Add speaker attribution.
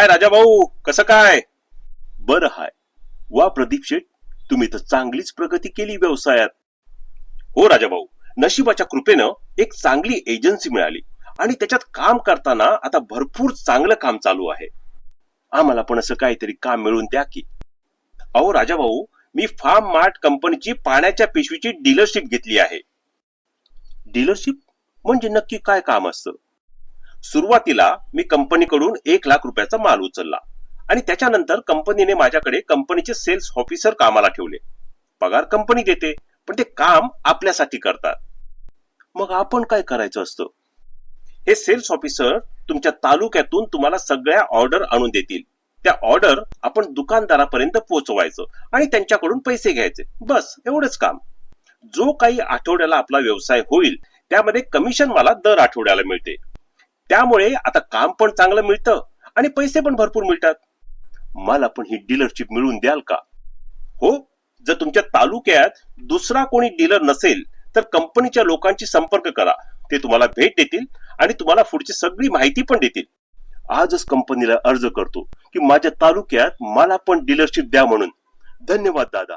Speaker 1: काय राजा भाऊ? कसं काय? बरं हाय. वा प्रदीप शेठ तुम्ही तर चांगलीच प्रगती केली व्यवसायात. हो राजा भाऊ नशिबाच्या कृपेनं एक चांगली एजन्सी मिळाली. आणि त्याच्यात काम करताना आता भरपूर चांगलं काम चालू आहे. आम्हाला पण असं काहीतरी काम मिळून द्या की. अहो राजा भाऊ मी फार्म मार्ट कंपनीची पाण्याच्या पिशवीची डीलरशिप घेतली आहे. डीलरशिप म्हणजे नक्की काय काम असतं? सुरुवातीला मी कंपनीकडून एक लाख रुपयाचा माल उचलला. आणि त्याच्यानंतर कंपनीने माझ्याकडे कंपनीचे सेल्स ऑफिसर कामाला ठेवले. पगार कंपनी देते पण ते काम आपल्यासाठी करतात. मग आपण काय करायचं असतं? हे सेल्स ऑफिसर तुमच्या तालुक्यातून तुम्हाला सगळ्या ऑर्डर आणून देतील. त्या ऑर्डर आपण दुकानदारापर्यंत पोहोचवायचं आणि त्यांच्याकडून पैसे घ्यायचे. बस एवढंच काम. जो काही आठवड्याला आपला व्यवसाय होईल त्यामध्ये कमिशन मला दर आठवड्याला मिळते. त्यामुळे आता काम पण चांगलं मिळतं आणि पैसे पण भरपूर मिळतात. मला पण ही डीलरशिप मिळवून द्याल का? हो जर तुमच्या तालुक्यात दुसरा कोणी डीलर नसेल तर कंपनीच्या लोकांशी संपर्क करा. ते तुम्हाला भेट देतील आणि तुम्हाला पुढची सगळी माहिती पण देतील. आजच कंपनीला अर्ज करतो की माझ्या तालुक्यात मला पण डीलरशिप द्या म्हणून. धन्यवाद दादा.